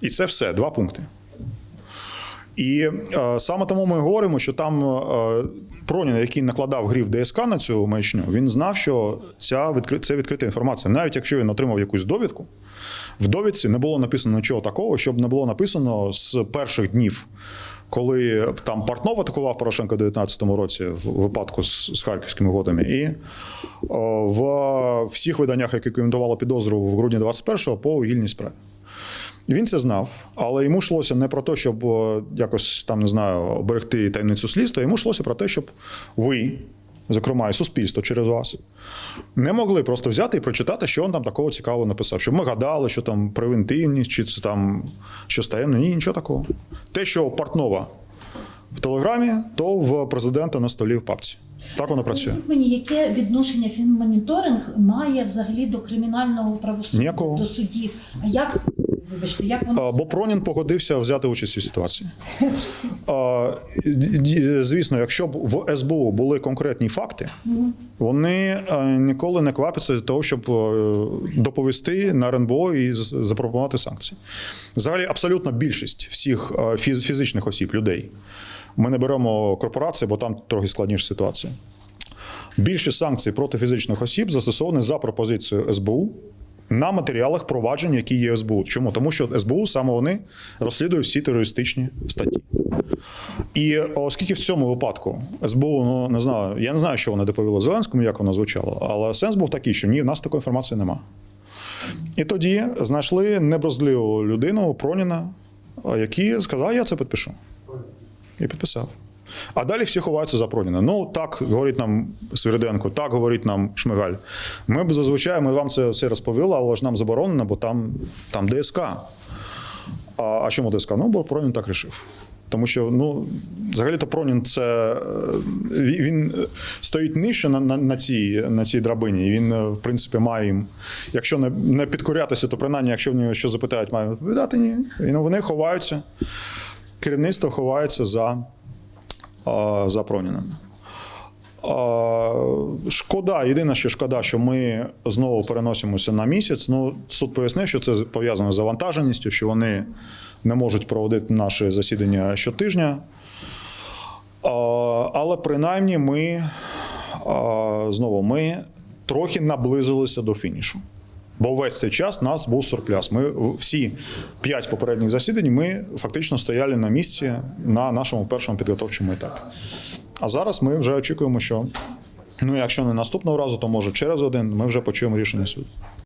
І це все, два пункти. І е, саме тому ми говоримо, що там е, Пронін, який накладав грів ДСК на цю маячню, він знав, що ця відкри... це відкрита інформація. Навіть якщо він отримав якусь довідку, в довідці не було написано нічого такого, щоб не було написано з перших днів, коли там Портнов атакував Порошенка в 2019 році в випадку з, з харківськими годами, і о, в всіх виданнях, які коментували підозру в грудні 21-го по вугільній справі. Він це знав, але йому йшлося не про те, щоб якось там не знаю, оберегти таємницю слідства. Йому йшлося про те, щоб ви, зокрема, і суспільство через вас, не могли просто взяти і прочитати, що він там такого цікавого написав. Щоб ми гадали, що там превентивність, чи це там щось таємне. Ні, нічого такого. Те, що у Портнова в Телеграмі, то в президента на столі в папці. Так воно працює. Мені, яке відношення фінмоніторинг має взагалі до кримінального правосуддя, Ніякого. до судів? А як, вибачте, як воно Бо Пронін погодився взяти участь у ситуації. Звісно, якщо б в СБУ були конкретні факти, вони е, ніколи не квапяться для того, щоб е, доповісти на РНБО і запропонувати санкції. Взагалі, абсолютно більшість всіх е, фізичних осіб, людей. Ми не беремо корпорації, бо там трохи складніша ситуація. Більшість санкцій проти фізичних осіб застосовані за пропозицією СБУ на матеріалах проваджень, які є СБУ. Чому? Тому що СБУ саме вони розслідують всі терористичні статті. І оскільки в цьому випадку СБУ, ну не знаю, я не знаю, що вони доповіли Зеленському, як воно звучало, але сенс був такий, що ні, в нас такої інформації немає. І тоді знайшли неброзливу людину Проніна, який сказав, я це підпишу. І підписав. А далі всі ховаються за Проніна. Ну так говорить нам Свириденко, так говорить нам Шмигаль. Ми б зазвичай ми вам це все розповіли, але ж нам заборонено, бо там, там ДСК. А, а чому ДСК? Ну, бо Пронін так рішив. Тому що ну, взагалі-то Пронін це е, він він стоїть нижче на, на, на, цій, на цій драбині. Він, е, в принципі, має їм, якщо не, не підкорятися, то принаймні, якщо в нього що запитають, має відповідати ні. І ну, вони ховаються. Керівництво ховається за, за Проніним. Шкода, єдине, що шкода, що ми знову переносимося на місяць. Ну, суд пояснив, що це пов'язано з завантаженістю, що вони не можуть проводити наші засідання щотижня. Але принаймні ми знову ми трохи наблизилися до фінішу. Бо весь цей час у нас був сурпляс. Ми всі п'ять попередніх засідань ми фактично стояли на місці на нашому першому підготовчому етапі. А зараз ми вже очікуємо, що ну, якщо не наступного разу, то може через один ми вже почуємо рішення суду.